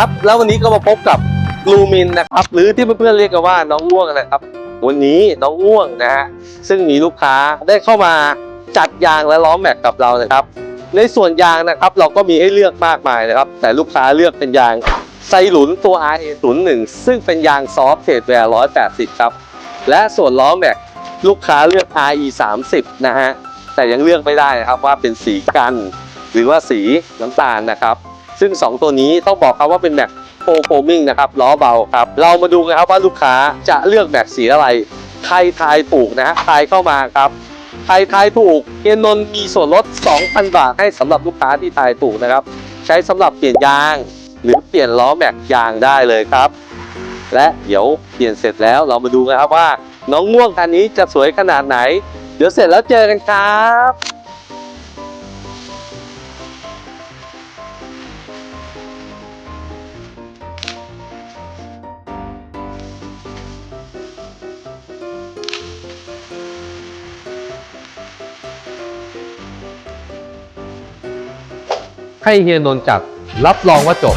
ครับ แล้ววันนี้ก็มาพบกับลูมินนะครับ หรือที่เพื่อนๆเรียกกันว่าน้องง่วงนะครับ วันนี้น้องง่วงนะฮะซึ่งมีลูกค้าได้เข้ามาจัดยางและล้อแม็กกับเรานะครับ ในส่วนยางนะครับ เราก็มีให้เลือกมากมายนะครับ แต่ลูกค้าเลือกเป็นยางไซหลุนตัว RA01 ซึ่งเป็นยางซอฟต์เทดแวร์180 ครับ และส่วนล้อแม็กลูกค้าเลือก RE30 นะฮะแต่ยังเลือกไม่ได้นะครับว่าเป็นสีกัน หรือว่าสีน้ำตาลนะครับ ซึ่ง 2 ตัวนี้ต้องบอกครับว่าเป็นแม็กโปรโฟมิงนะครับล้อเบาครับ เรามาดูกันครับว่าลูกค้าจะเลือกแม็กสีอะไรใครทายถูกนะทายเข้ามาครับใครทายถูกเฮียนนมีส่วนลด 2,000 บาทให้สำหรับลูกค้าที่ทายถูกนะครับ ใช้สำหรับเปลี่ยนยาง หรือเปลี่ยนล้อแม็กยางได้เลยครับ และเดี๋ยวเปลี่ยนเสร็จแล้วเรามาดูกันครับว่า น้องง่วงคันนี้จะสวยขนาดไหน เดี๋ยวเสร็จแล้วเจอกันครับ ให้เฮียนนท์จัดรับรองว่าจบ